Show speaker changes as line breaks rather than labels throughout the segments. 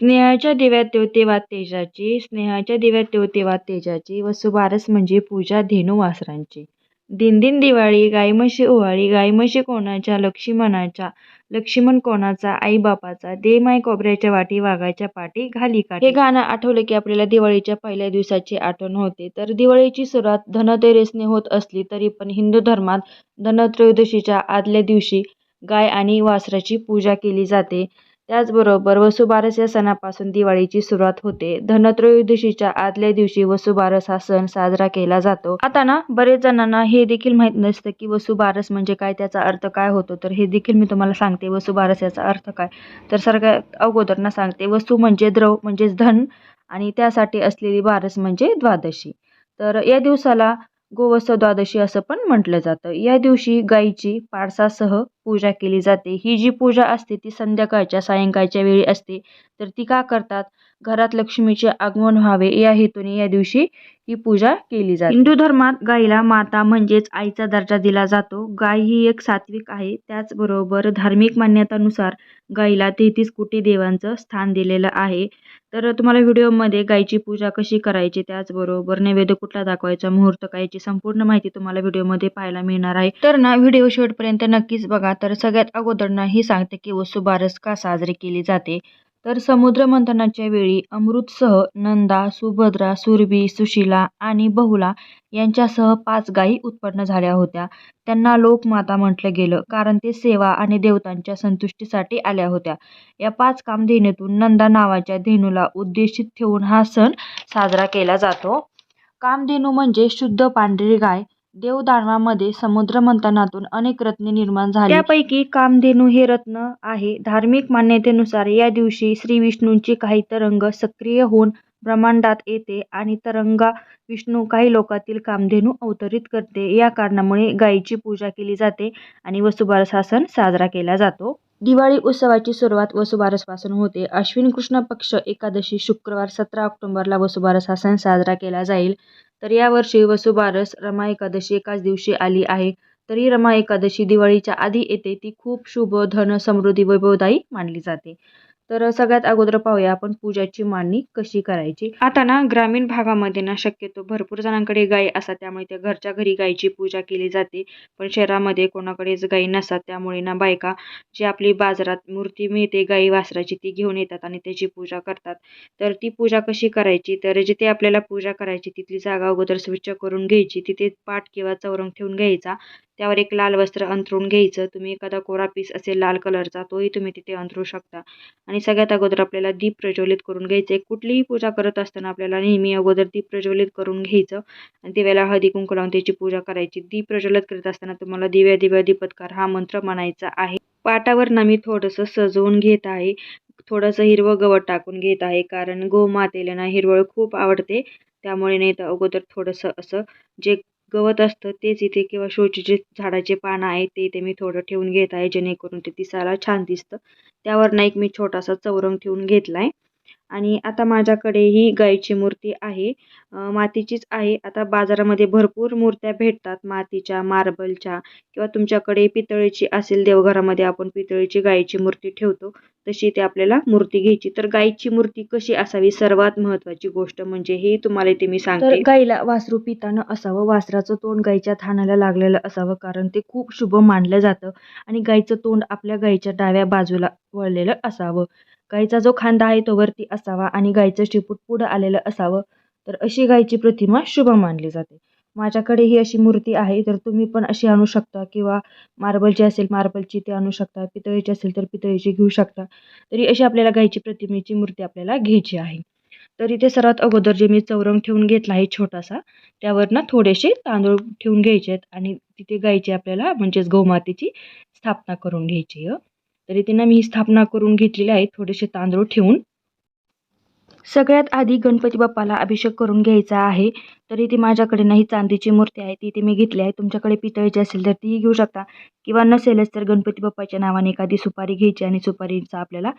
स्नेहाच्या दिव्यात देवतेवा तेव्हा तेजाची स्नेहाच्या दिव्यात देवतेवा तेव्हा तेजाची वसुबारस म्हणजे पूजा धेनू वासरांची दिनदिन दिवाळी गाई म्हशी ओवाळी गाई म्हशी कोणाच्या लक्ष्मणाच्या लक्ष्मण कोणाचा आई बापाचा दे माय कोबऱ्याच्या वाटी वाघाच्या पाठी घाली का हे गाणं आठवलं की आपल्याला दिवाळीच्या पहिल्या दिवसाची आठवण होते. तर दिवाळीची सुरुवात धनतेरसने होत असली तरी पण हिंदू धर्मात धनत्रयोदशीच्या आदल्या दिवशी गाय आणि वासराची पूजा केली जाते. त्याचबरोबर वसुबारस या सणापासून दिवाळीची सुरुवात होते. धनत्रयोदशीच्या आदल्या दिवशी वसुबारस हा सण साजरा केला जातो. आता ना बरेच जणांना हे देखील माहीत नसतं की वसुबारस म्हणजे काय त्याचा अर्थ काय होतो. तर हे देखील मी तुम्हाला सांगते वसुबारस याचा अर्थ काय? तर सगळ्यात अगोदर ना सांगते वसु म्हणजे द्रव म्हणजेच धन आणि त्यासाठी असलेली बारस म्हणजे द्वादशी. तर या दिवसाला गोवस्त द्वादशी असं पण म्हटलं जातं. या दिवशी गाईची पारसासह पूजा केली जाते. ही जी पूजा असते ती संध्याकाळच्या सायंकाळच्या वेळी असते. तर ती का करतात? घरात लक्ष्मीचे आगमन व्हावे. या हेतूने या दिवशी ही पूजा केली जाते. हिंदू धर्मात गाईला माता म्हणजेच आईचा दर्जा दिला जातो. गाय ही एक सात्विक आहे. त्याचबरोबर धार्मिक मान्यतानुसार गाईला तेहतीस कोटी देवांचं स्थान दिलेलं आहे. तर तुम्हाला व्हिडिओमध्ये गायची पूजा कशी करायची त्याचबरोबर नैवेद्य कुठला दाखवायचा मुहूर्त काय याची संपूर्ण माहिती तुम्हाला व्हिडिओमध्ये पाहायला मिळणार आहे. तर ना व्हिडिओ शेवटपर्यंत नक्कीच बघा. तर सगळ्यात अगोदर ना ही सांगते की वसुबारस का साजरी केली जाते? तर समुद्रमंथनाच्या वेळी अमृतसह नंदा सुभद्रा सुरभी सुशिला आणि बहुला यांच्यासह पाच गायी उत्पन्न झाल्या होत्या. त्यांना लोकमाता म्हटलं गेलं कारण ते सेवा आणि देवतांच्या संतुष्टीसाठी आल्या होत्या. या पाच कामधेनूतून नंदा नावाच्या धेनूला उद्देशित ठेवून हा सण साजरा केला जातो. कामधेनू म्हणजे शुद्ध पांढरी गाय. देवदानवामध्ये समुद्र मंथनातून अनेक रत्ने निर्माण झाली. त्यापैकी कामधेनू हे रत्न आहे. धार्मिक मान्यतेनुसार या दिवशी श्री विष्णूंची काही तरंग सक्रिय होऊन ब्रह्मांडात येते आणि तरंगा विष्णू काही लोकातील कामधेनू अवतरित करते. या कारणामुळे गायीची पूजा केली जाते आणि वसुबारस हा सण साजरा केला जातो. दिवाळी उत्सवाची सुरुवात वसुबारसपासून होते. अश्विन कृष्ण पक्ष एकादशी शुक्रवार सतरा ऑक्टोबरला वसुबारस हा सण साजरा केला जाईल. तर यावर्षी वसुबारस रमा एकादशी एकाच दिवशी आली आहे. तरी रमा एकादशी दिवाळीच्या आधी येते. ती खूप शुभ धन समृद्धी वैभवदायी मानली जाते. तर सगळ्यात अगोदर पाहूया आपण पूजाची मांडणी कशी करायची. आता ना ग्रामीण भागामध्ये ना शक्यतो भरपूर जणांकडे गाय असतात त्यामुळे त्या घरच्या घरी गायीची पूजा केली जाते. पण शहरामध्ये कोणाकडेच गायी नसतात त्यामुळे ना बायका जी आपली बाजारात मूर्ती मिळते गाई वासराची ती घेऊन येतात आणि त्याची पूजा करतात. तर ती पूजा कशी करायची? तर जिथे आपल्याला पूजा करायची तिथली जागा अगोदर स्वच्छ करून घ्यायची तिथे पाठ किंवा चौरंग ठेवून घ्यायचा. त्यावर एक लाल वस्त्र अंथरून घ्यायचं. तुम्ही एखादा कोरा पीस असेल लाल कलरचा तोही तुम्ही तिथे अंथरू शकता. आणि सगळ्यात अगोदर आपल्याला दीप प्रज्वलित करून घ्यायचं. आहे कुठलीही पूजा करत असताना आपल्याला नेहमी अगोदर दीप प्रज्वलित करून घ्यायचं. आणि दिव्याला हळदी कुंकू लावून त्याची पूजा करायची. दीप प्रज्वलित करत असताना तुम्हाला दिव्या दिव्या दीपत्कार हा मंत्र म्हणायचा आहे. पाटावर ना मी थोडंसं सजवून घेत आहे. थोडंसं हिरवं गवत टाकून घेत आहे. कारण गोमातेला ना हिरवळ खूप आवडते. त्यामुळे नाही तर अगोदर थोडंसं असं जे गवत असतं तेच इथे किंवा शोचे जे झाडाचे पानं आहेत ते इथे मी थोडं ठेवून घेत आहे जेणेकरून ते दिसायला छान दिसतं. त्यावर ना एक मी छोटासा चौरंग ठेवून घेतला आहे आणि आता माझ्याकडे ही गायची मूर्ती आहे. मातीचीच आहे. आता बाजारामध्ये भरपूर मूर्त्या भेटतात मातीच्या मार्बलच्या किंवा तुमच्याकडे पितळेची असेल देवघरामध्ये आपण पितळेची गायची मूर्ती ठेवतो. तशी ते आपल्याला मूर्ती घ्यायची. तर गायची मूर्ती कशी असावी? सर्वात महत्त्वाची गोष्ट म्हणजे हे तुम्हाला इथे मी सांगते. गाईला वासरू पितानं असावं. वासराचं तोंड गायीच्या थानाला लागलेलं असावं कारण ते खूप शुभ मानलं जातं आणि गाईचं तोंड आपल्या गायीच्या डाव्या बाजूला वळलेलं असावं. गाईचा जो खांदा आहे तो वरती असावा आणि गाईचं शिपूट पुढं आलेलं असावं. तर अशी गायची प्रतिमा शुभ मानली जाते. माझ्याकडे ही अशी मूर्ती आहे तर तुम्ही पण अशी आणू शकता किंवा मार्बलची असेल मार्बलची ते आणू शकता पितळीची असेल तर पितळीची घेऊ शकता. तरी अशी आपल्याला गायची प्रतिमेची मूर्ती आपल्याला घ्यायची आहे. तर इथे सर्वात अगोदर जे मी चौरंग ठेवून घेतला आहे छोटासा त्यावर ना थोडेसे तांदूळ ठेवून घ्यायचे आहेत आणि तिथे गायची आपल्याला म्हणजेच गौमातेची स्थापना करून घ्यायची आहे. तर इथे ना मी ही स्थापना करून घेतलेली आहे थोडेसे तांदूळ ठेवून. सगळ्यात आधी गणपती बाप्पाला अभिषेक करून घ्यायचा आहे. तर इथे माझ्याकडे नाही चांदीची मूर्ती आहे ती इथे मी घेतली आहे. तुमच्याकडे पितळीची असेल तर तीही घेऊ शकता. किंवा नसेलच तर गणपती बाप्पाच्या नावाने एखादी सुपारी घ्यायची आणि सुपारीचा आपल्याला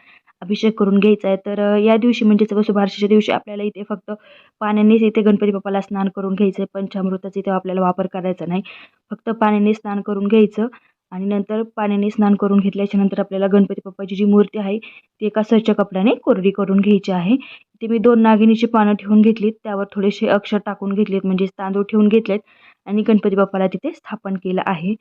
अभिषेक करून घ्यायचा आहे. तर या दिवशी म्हणजेच वसुबारशीच्या दिवशी आपल्याला इथे फक्त पाण्यानेच इथे गणपती बाप्पाला स्नान करून घ्यायचं आहे. पंचामृताचा इथे आपल्याला वापर करायचा नाही. फक्त पाण्याने स्नान करून घ्यायचं आणि नंतर पाण्याने स्नान करून घेतल्याच्या नंतर आपल्याला गणपती बाप्पाची जी मूर्ती आहे ती एका स्वच्छ कपड्याने कोरडी करून घ्यायची आहे. ती मी दोन नागिनीची पानं ठेवून घेतलीत. त्यावर थोडेसे अक्षर टाकून घेतलेत म्हणजे तांदूळ ठेवून घेतलेत आणि गणपती बाप्पाला तिथे स्थापन केलं आहे.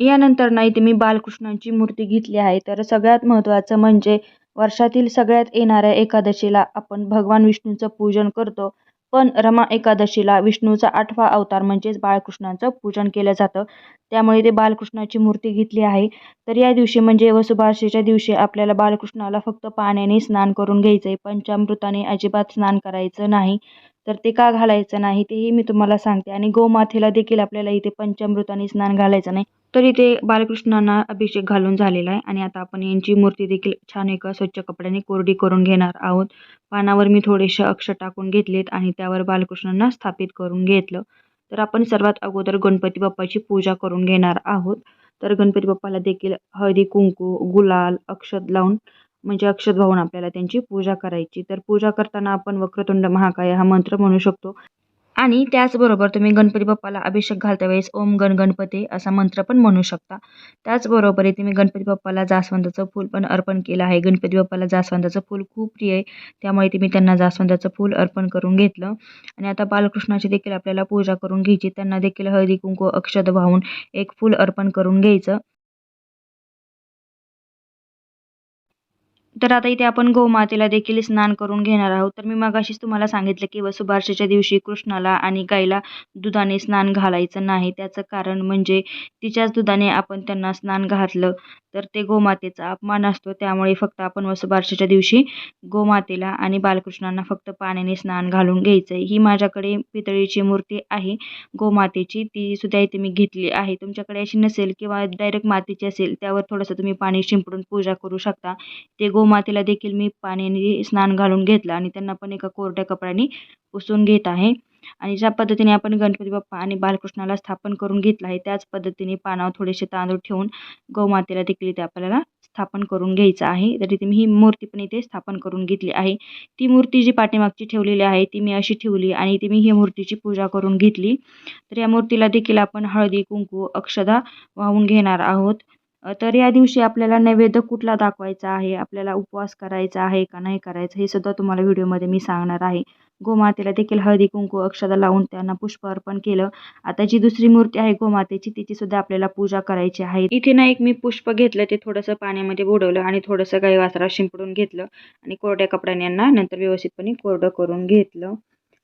यानंतर ना इथे मी बालकृष्णांची मूर्ती घेतली आहे. तर सगळ्यात महत्त्वाचं म्हणजे वर्षातील सगळ्यात येणाऱ्या एकादशीला आपण भगवान विष्णूचं पूजन करतो. पण रमा एकादशीला विष्णूचा आठवा अवतार म्हणजेच बाळकृष्णाचं पूजन केलं जातं. त्यामुळे ते बालकृष्णाची मूर्ती घेतली आहे. तर या दिवशी म्हणजे वसुबारसेच्या दिवशी आपल्याला बालकृष्णाला फक्त पाण्याने स्नान करून घ्यायचं आहे पंचामृताने अजिबात स्नान करायचं नाही. तर ते का घालायचं नाही तेही मी तुम्हाला सांगते. आणि गोमातेला देखील आपल्याला इथे पंचामृताने स्नान घालायचं नाही. तर इथे बालकृष्णांना अभिषेक घालून झालेला आहे. आणि आता आपण यांची मूर्ती देखील छान एका स्वच्छ कपड्याने कोरडी करून घेणार आहोत. पानावर मी थोडेसे अक्षर टाकून घेतलेत आणि त्यावर बालकृष्णांना स्थापित करून घेतलं. तर आपण सर्वात अगोदर गणपती बाप्पाची पूजा करून घेणार आहोत. तर गणपती बाप्पाला देखील हळदी कुंकू गुलाल अक्षत लावून म्हणजे अक्षत वाहून आपल्याला त्यांची पूजा करायची. तर पूजा करताना आपण वक्रतुंड महाकाय हा मंत्र म्हणू शकतो. आणि त्याचबरोबर तुम्ही गणपती बाप्पाला अभिषेक घालता वेळेस ओम गण गणपती असा मंत्र पण म्हणू शकता. त्याचबरोबर इथे मी गणपती बाप्पाला जास्वंदाचं फूल पण अर्पण केलं आहे. गणपती बाप्पाला जास्वंदाचं फूल खूप प्रिय आहे. त्यामुळे ते मी त्यांना जास्वंदाचं फूल अर्पण करून घेतलं. आणि आता बालकृष्णाची देखील आपल्याला पूजा करून घ्यायची. त्यांना देखील हळदी कुंकू अक्षत वाहून एक फूल अर्पण करून घ्यायचं. तर आता इथे आपण गोमातेला देखील स्नान करून घेणार आहोत. तर मी मगाशीच तुम्हाला सांगितलं की वसुबारसेच्या दिवशी कृष्णाला आणि गाईला दुधाने स्नान घालायचं नाही. त्याचं कारण म्हणजे तिच्याच दुधाने आपण त्यांना स्नान घातलं तर ते गोमातेचा अपमान असतो. त्यामुळे फक्त आपण वसुबारसेच्या दिवशी गोमातेला आणि बालकृष्णांना फक्त पाण्याने स्नान घालून घ्यायचं आहे ही माझ्याकडे पितळीची मूर्ती आहे. गोमातेची ती सुद्धा इथे मी घेतली आहे. तुमच्याकडे अशी नसेल किंवा डायरेक्ट मातीची असेल त्यावर थोडंसं तुम्ही पाणी शिंपडून पूजा करू शकता. ते गो गोमातेला देखील मी पाण्याने स्नान घालून घेतलं आणि त्यांना पण एका कोरड्या कपड्याने पुसून घेत आहे. आणि ज्या पद्धतीने आपण गणपती बाप्पा आणि बालकृष्णाला स्थापन करून घेतलं आहे त्याच पद्धतीने पानावर थोडेसे तांदूळ ठेवून गोमातेला देखील इथे आपल्याला स्थापन करून घ्यायचं आहे. तर इथे मी ही मूर्ती पण इथे स्थापन करून घेतली आहे. ती मूर्ती जी पाठीमागची ठेवलेली आहे ती मी अशी ठेवली आणि इथे मी ही मूर्तीची पूजा करून घेतली. तर या मूर्तीला देखील आपण हळदी कुंकू अक्षदा वाहून घेणार आहोत. तर या दिवशी आपल्याला नैवेद्य कुठला दाखवायचा आहे? आपल्याला उपवास करायचा आहे का नाही करायचा? हे सुद्धा तुम्हाला व्हिडिओमध्ये मी सांगणार आहे. गोमातेला देखील हळदी कुंकू अक्षदा लावून त्यांना पुष्प अर्पण केलं. आता जी दुसरी मूर्ती आहे गोमातेची तिची सुद्धा आपल्याला पूजा करायची आहे. इथे ना एक मी पुष्प घेतलं ते थोडंसं पाण्यामध्ये बुडवलं आणि थोडंसं गाई वासरा शिंपडून घेतलं आणि कोरड्या कपड्याने यांना नंतर व्यवस्थितपणे कोरडं करून घेतलं.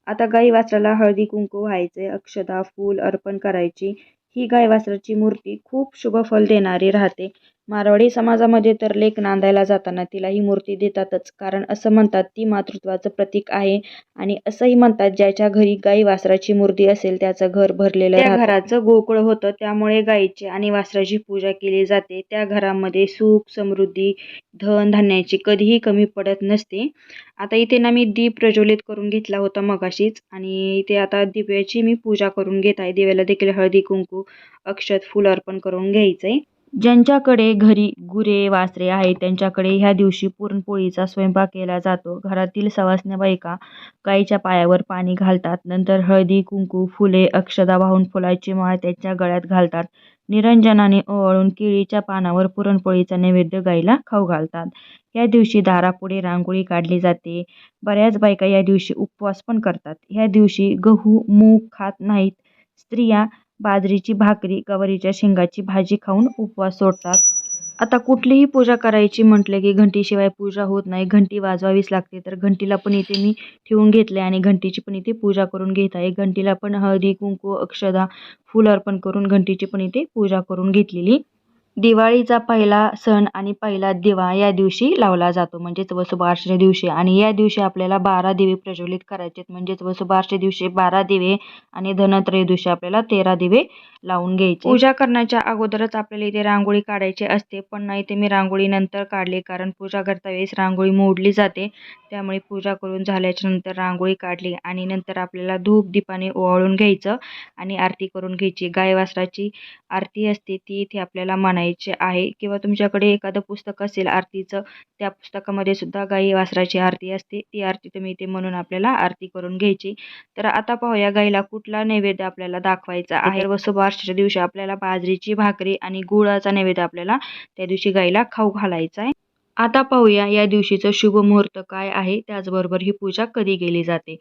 आता गाई वासराला हळदी कुंकू व्हायचे अक्षदा फूल अर्पण करायची. ही गाय वासराची मूर्ती खूप शुभ फल देणारी राहते. मारवाडी समाजामध्ये तर लेक नांदायला जाताना तिला ही मूर्ती देतातच कारण असं म्हणतात ती मातृत्वाचं प्रतीक आहे आणि असंही म्हणतात ज्याच्या घरी गाई वासराची मूर्ती असेल त्याचं घर भरलेलं त्या घराचं गोकुळ होतं त्यामुळे गायीची आणि वासराची पूजा केली जाते. त्या घरामध्ये सुख समृद्धी धन धान्याची कधीही कमी पडत नसते. आता इथे ना मी दीप प्रज्वलित करून घेतला होता मगाशीच आणि इथे आता दिव्याची मी पूजा करून घेत आहे. दिव्याला देखील हळदी कुंकू अक्षत फुल अर्पण करून घ्यायचंय. ज्यांच्याकडे घरी गुरे वासरे आहेत त्यांच्याकडे ह्या दिवशी पुरणपोळीचा स्वयंपाक केला जातो. घरातील सवासण्या बायका गाईच्या पायावर पाणी घालतात. नंतर हळदी कुंकू फुले अक्षदा वाहून फुलाची माळ त्यांच्या गळ्यात घालतात. निरंजनाने ओवाळून केळीच्या पानावर पुरणपोळीचा नैवेद्य गाईला खाऊ घालतात. या दिवशी दारापुढे रांगोळी काढली जाते. बऱ्याच बायका या दिवशी उपवास पण करतात. ह्या दिवशी गहू मूग खात नाहीत. स्त्रिया बाजरीची भाकरी गवारीच्या शेंगाची भाजी खाऊन उपवास सोडतात. आता कुठलीही पूजा करायची म्हटलं की घंटीशिवाय पूजा होत नाही. घंटी वाजवावीच लागते. तर घंटीला पण इथे मी ठेवून घेतले आणि घंटीची पण इथे पूजा करून घेत आहे. घंटीला पण हळदी कुंकू अक्षदा फूल अर्पण करून घंटीची पण इथे पूजा करून घेतलेली. दिवाळीचा पहिला सण आणि पहिला दिवा या दिवशी लावला जातो. म्हणजेच वसुबारसेच्या दिवशी. आणि या दिवशी आपल्याला बारा दिवे प्रज्वलित करायचे म्हणजेच वसुबारच्या दिवशी बारा दिवे आणि धनत्रयोदशी दिवशी आपल्याला तेरा दिवे लावून घ्यायचे. पूजा करण्याच्या अगोदरच आपल्याला इथे रांगोळी काढायची असते. पण नाही ते मी रांगोळी नंतर काढली. कारण पूजा करता वेळेस रांगोळी मोडली जाते. त्यामुळे पूजा करून झाल्याच्यानंतर रांगोळी काढली. आणि नंतर आपल्याला धूप दीपाने ओवाळून घ्यायचं आणि आरती करून घ्यायची. गाय वासराची आरती असते. ती इथे आपल्याला म्हणायची. म्हणायचे आहे किंवा तुमच्याकडे एखादं पुस्तक असेल आरतीचं त्या पुस्तकामध्ये सुद्धा गाई वासराची आरती असते. ती आरती तुम्ही इथे म्हणून आपल्याला आरती करून घ्यायची. तर आता पाहूया गाईला कुठला नैवेद्य आपल्याला दाखवायचा आहे. वसुबारसेच्या दिवशी आपल्याला बाजरीची भाकरी आणि गुळाचा नैवेद्य आपल्याला त्या दिवशी गाईला खाऊ घालायचा आहे. आता पाहूया या दिवशीचं शुभ मुहूर्त काय आहे त्याचबरोबर ही पूजा कधी केली जाते?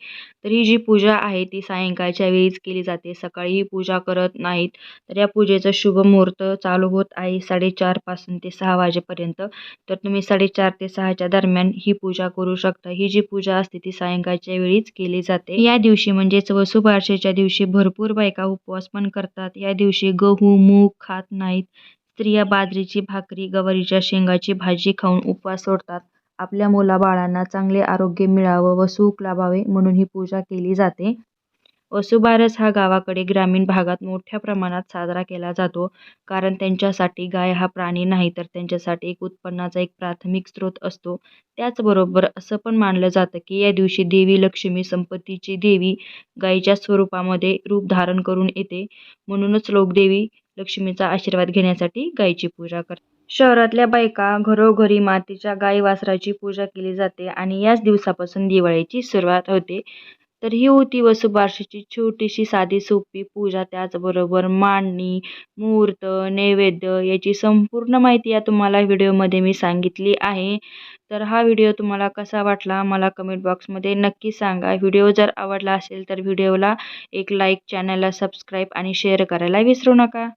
तर ही जी पूजा आहे ती सायंकाळच्या वेळीच केली जाते. सकाळी ही पूजा करत नाहीत तर या पूजेचं शुभ मुहूर्त चालू होत आहे साडेचारपासून ते सहा वाजेपर्यंत. तर तुम्ही साडेचार ते सहाच्या दरम्यान ही पूजा करू शकता. ही जी पूजा असते ती सायंकाळच्या वेळीच केली जाते. या दिवशी म्हणजेच वसुबारशेच्या दिवशी भरपूर बायका उपवास पण करतात. या दिवशी गहू मूग खात नाहीत. स्त्रिया बाजरीची भाकरी गवारीच्या शेंगाची भाजी खाऊन उपवास सोडतात. आपल्या मुलाबाळांना चांगले आरोग्य मिळावं व सुख लाभावे म्हणून ही पूजा केली जाते. वसुबारस हा गावाकडे ग्रामीण भागात मोठ्या प्रमाणात साजरा केला जातो. कारण त्यांच्यासाठी गाय हा प्राणी नाही तर त्यांच्यासाठी एक उत्पन्नाचा एक प्राथमिक स्रोत असतो. त्याचबरोबर असं पण मानलं जातं की या दिवशी देवी लक्ष्मी संपत्तीची देवी गायीच्या स्वरूपामध्ये रूप धारण करून येते. म्हणूनच लोक देवी लक्ष्मीचा आशीर्वाद घेण्यासाठी गायीची पूजा करतात. शहरातल्या बायका घरोघरी मातीच्या गाई वासराची पूजा केली जाते आणि याच दिवसापासून दिवाळीची सुरुवात होते. तर ही होती वसुबारशीची छोटीशी साधी सोपी पूजा. त्याचबरोबर मांडणी मुहूर्त नैवेद्य याची संपूर्ण माहिती या तुम्हाला व्हिडिओमध्ये मी सांगितली आहे. तर हा व्हिडिओ तुम्हाला कसा वाटला मला कमेंट बॉक्समध्ये नक्की सांगा. व्हिडिओ जर आवडला असेल तर व्हिडिओला एक लाईक चॅनलला सबस्क्राईब आणि शेअर करायला विसरू नका.